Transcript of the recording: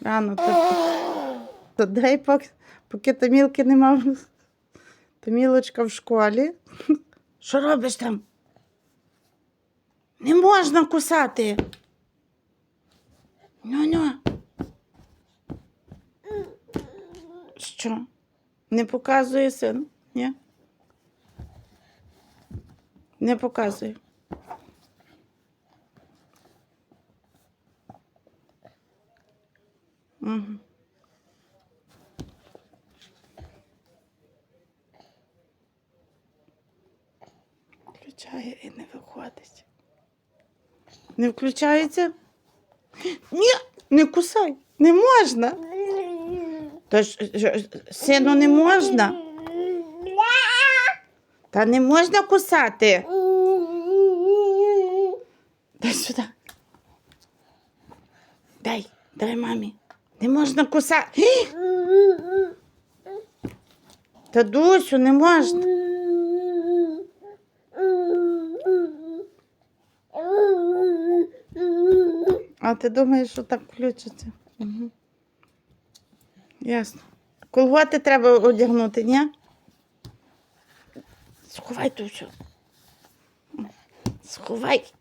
Рано, то, дай поки, поки Тамілки нема. Тамілочка в школі. Що робиш там? Не можна кусати. Ну-ну. Що? Не показує син? Ні? Не показує. Включає і не виходить. Не включається? Ні, не кусай, не можна. Та ж- сину не можна. Та не можна кусати. Дай сюди. Дай, дай мамі. Не можна кусати. Та Дусю, не можна. А ти думаєш, що так включиться? Угу. Ясно. Колготи треба одягнути, ні? Сховай все. Сховай.